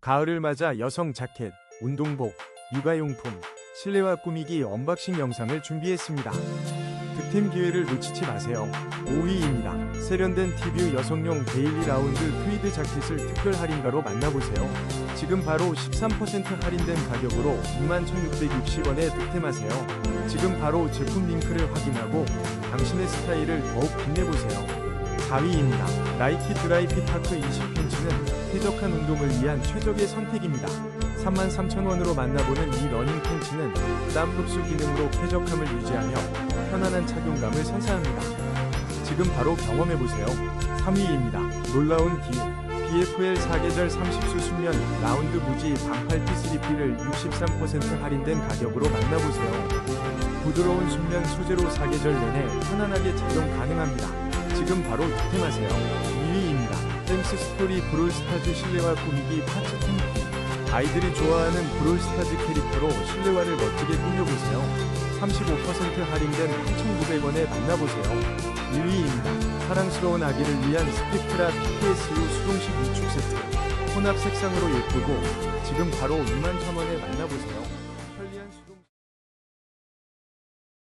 가을을 맞아 여성 자켓, 운동복, 육아용품, 실내화 꾸미기 언박싱 영상을 준비했습니다. 득템 기회를 놓치지 마세요. 5위입니다. 세련된 티뷰 여성용 데일리 라운드 트위드 자켓을 특별 할인가로 만나보세요. 지금 바로 13% 할인된 가격으로 21,660원에 득템하세요. 지금 바로 제품 링크를 확인하고 당신의 스타일을 더욱 빛내보세요. 4위입니다. 나이키 드라이fit 파크 20 팬츠는 쾌적한 운동을 위한 최적의 선택입니다. 33,000원으로 만나보는 이 러닝 팬츠는 땀 흡수 기능으로 쾌적함을 유지하며 편안한 착용감을 선사합니다. 지금 바로 경험해보세요. 3위입니다. 놀라운 기회. BFL 4계절 30수 순면 라운드 무지 반팔 P3P를 63% 할인된 가격으로 만나보세요. 부드러운 순면 소재로 4계절 내내 편안하게 착용 가능합니다. 지금 바로 득템하세요. 2위입니다. 댐스 스토리 브롤스타즈 실내화 꾸미기 파츠 템키. 아이들이 좋아하는 브롤스타즈 캐릭터로 실내화를 멋지게 꾸며보세요. 35% 할인된 8,900원에 만나보세요. 1위입니다. 사랑스러운 아기를 위한 스펙트라 PPSU 수동식 위축 세트. 혼합 색상으로 예쁘고 지금 바로 21,000원에 만나보세요.